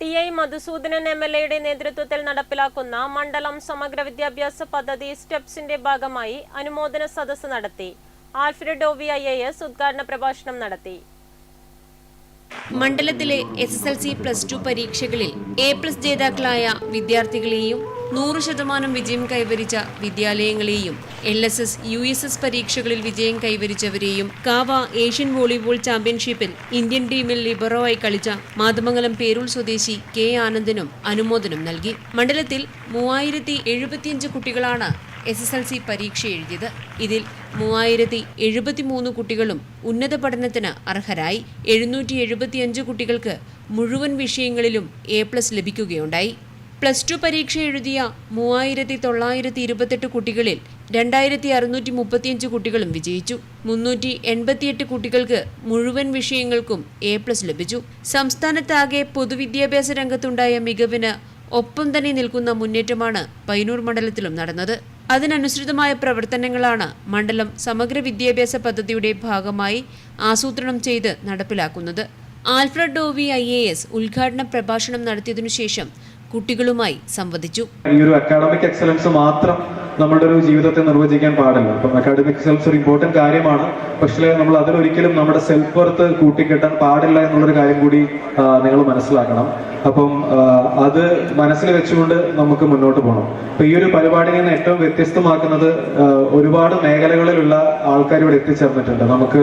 T I Madhusudanan M L എയുടെ നേതൃത്വത്തിൽ നടപ്പിലാക്കുന്ന മണ്ഡലം സമഗ്ര വിദ്യാഭ്യാസ പദ്ധതി സ്റ്റെപ്സിന്റെ ഭാഗമായി അനുമോദന സദസ്സ് നടത്തി. Alfred O V I A S ഉദ്ഘാടന പ്രഭാഷണം നടത്തി. മണ്ഡലത്തിലെ S S L C plus two പരീക്ഷകളിൽ എ പ്ലസ് ജേതാക്കളായ വിദ്യാർത്ഥികളെയും നൂറ് ശതമാനം വിജയം കൈവരിച്ച വിദ്യാലയങ്ങളെയും L S S U S S പരീക്ഷകളിൽ വിജയം കൈവരിച്ചവരെയും കാവ ഏഷ്യൻ വോളിബോൾ ചാമ്പ്യൻഷിപ്പിൽ ഇന്ത്യൻ ടീമിൽ ലിബറോ ആയി കളിച്ച മാതമംഗലം പേരൂൾ സ്വദേശി കെ ആനന്ദനും അനുമോദനം നൽകി. മണ്ഡലത്തിൽ മൂവായിരത്തി എഴുപത്തിയഞ്ച് കുട്ടികളാണ് എസ് എസ് എൽ സി പരീക്ഷ എഴുതിയത്. ഇതിൽ മൂവായിരത്തി എഴുപത്തിമൂന്ന് കുട്ടികളും ഉന്നത പഠനത്തിന് അർഹരായി. എഴുന്നൂറ്റി എഴുപത്തിയഞ്ച് കുട്ടികൾക്ക് മുഴുവൻ വിഷയങ്ങളിലും എ പ്ലസ് ലഭിക്കുകയുണ്ടായി. പ്ലസ് ടു പരീക്ഷ എഴുതിയ മൂവായിരത്തി തൊള്ളായിരത്തി ഇരുപത്തെട്ട് കുട്ടികളിൽ രണ്ടായിരത്തി അറുന്നൂറ്റി മുപ്പത്തിയഞ്ച് കുട്ടികളും വിജയിച്ചു. മുന്നൂറ്റി എൺപത്തിയെട്ട് കുട്ടികൾക്ക് മുഴുവൻ വിഷയങ്ങൾക്കും എ പ്ലസ് ലഭിച്ചു. സംസ്ഥാനത്താകെ പൊതുവിദ്യാഭ്യാസ രംഗത്തുണ്ടായ മികവിന് ഒപ്പം തന്നെ നിൽക്കുന്ന മുന്നേറ്റമാണ് പൈനൂർ മണ്ഡലത്തിലും നടന്നത്. അതിനനുസൃതമായ പ്രവർത്തനങ്ങളാണ് മണ്ഡലം സമഗ്ര വിദ്യാഭ്യാസ പദ്ധതിയുടെ ഭാഗമായി ആസൂത്രണം ചെയ്ത് നടപ്പിലാക്കുന്നത്. ആൽഫ്രഡ് ഡോവി ഐ എ എസ് ഉദ്ഘാടന പ്രഭാഷണം നടത്തിയതിനു ശേഷം കുട്ടികളുമായി സംവദിച്ചു. ഈ ഒരു അക്കാഡമിക് എക്സലൻസ് മാത്രം നമ്മുടെ ഒരു ജീവിതത്തെ നിർവചിക്കാൻ പാടില്ല. അപ്പം അക്കാഡമിക് എക്സലൻസ് ഒരു ഇമ്പോർട്ടന്റ് കാര്യമാണ്. പക്ഷേ നമ്മൾ അതിലൊരിക്കലും നമ്മുടെ സെൽഫ് വർത്ത് കൂട്ടിക്കെട്ടാൻ പാടില്ല എന്നുള്ളൊരു കാര്യം കൂടി നിങ്ങൾ മനസ്സിലാക്കണം. അപ്പം അത് മനസ്സിൽ വെച്ചുകൊണ്ട് നമുക്ക് മുന്നോട്ട് പോകണം അപ്പൊ ഈ ഒരു പരിപാടി നിന്ന് ഏറ്റവും വ്യത്യസ്തമാക്കുന്നത് ഒരുപാട് മേഖലകളിലുള്ള ആൾക്കാർ ഇവിടെ എത്തിച്ചേർന്നിട്ടുണ്ട്. നമുക്ക്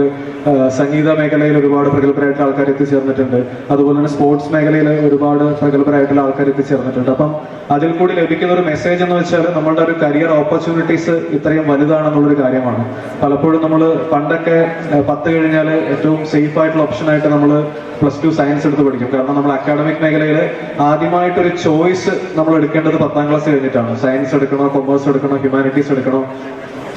സംഗീത മേഖലയിൽ ഒരുപാട് പ്രഗത്ഭരായിട്ടുള്ള ആൾക്കാർ എത്തിച്ചേർന്നിട്ടുണ്ട്. അതുപോലെ തന്നെ സ്പോർട്സ് മേഖലയിൽ ഒരുപാട് പ്രഗത്ഭരായിട്ടുള്ള ആൾക്കാർ എത്തിച്ചേർന്നിട്ടുണ്ട്. അപ്പം അതിൽ കൂടി ലഭിക്കുന്ന ഒരു മെസ്സേജ് എന്ന് വെച്ചാൽ നമ്മളുടെ ഒരു കരിയർ ഓപ്പർച്യൂണിറ്റീസ് ഇത്രയും വലുതാണെന്നുള്ളൊരു കാര്യമാണ്. പലപ്പോഴും നമ്മൾ പണ്ടൊക്കെ പത്ത് കഴിഞ്ഞാൽ ഏറ്റവും സേഫ് ആയിട്ടുള്ള ഓപ്ഷൻ ആയിട്ട് നമ്മൾ പ്ലസ് ടു സയൻസ് എടുത്ത് പഠിക്കും. കാരണം നമ്മൾ അക്കാഡമിക് മേഖലയിൽ ആദ്യമായിട്ടൊരു ചോയ്സ് നമ്മൾ എടുക്കേണ്ടത് പത്താം ക്ലാസ് കഴിഞ്ഞിട്ടാണ്. സയൻസ് എടുക്കണോ കൊമേഴ്സ് എടുക്കണോ ഹ്യൂമാനിറ്റീസ് എടുക്കണോ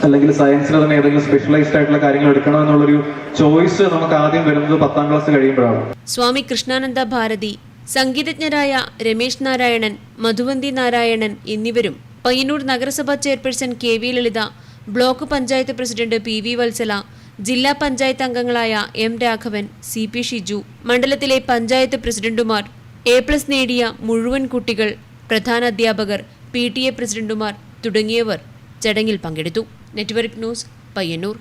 അല്ലെങ്കിൽ സയൻസിൽ തന്നെ ഏതെങ്കിലും സ്പെഷ്യലൈസ്ഡ് ആയിട്ടുള്ള കാര്യങ്ങൾ എടുക്കണോ എന്നുള്ളൊരു ചോയ്സ് നമുക്ക് ആദ്യം വരുന്നത് പത്താം ക്ലാസ് കഴിയുമ്പോഴാണ്. സ്വാമി കൃഷ്ണാനന്ദ ഭാരതി സംഗീതജ്ഞരായ രമേശ് നാരായണൻ മധുവന്തി നാരായണൻ എന്നിവരും പയ്യന്നൂർ നഗരസഭാ chairperson K V Lalitha block panchayat president P V Valsala ജില്ലാ പഞ്ചായത്ത് അംഗങ്ങളായ M Raghavan C P Shiju മണ്ഡലത്തിലെ പഞ്ചായത്ത് പ്രസിഡന്റുമാർ എ പ്ലസ് നേടിയ മുഴുവൻ കുട്ടികൾ പ്രധാന അധ്യാപകർ പി ടി എ പ്രസിഡന്റുമാർ തുടങ്ങിയവർ ചടങ്ങിൽ പങ്കെടുത്തു. Network news Payyanur.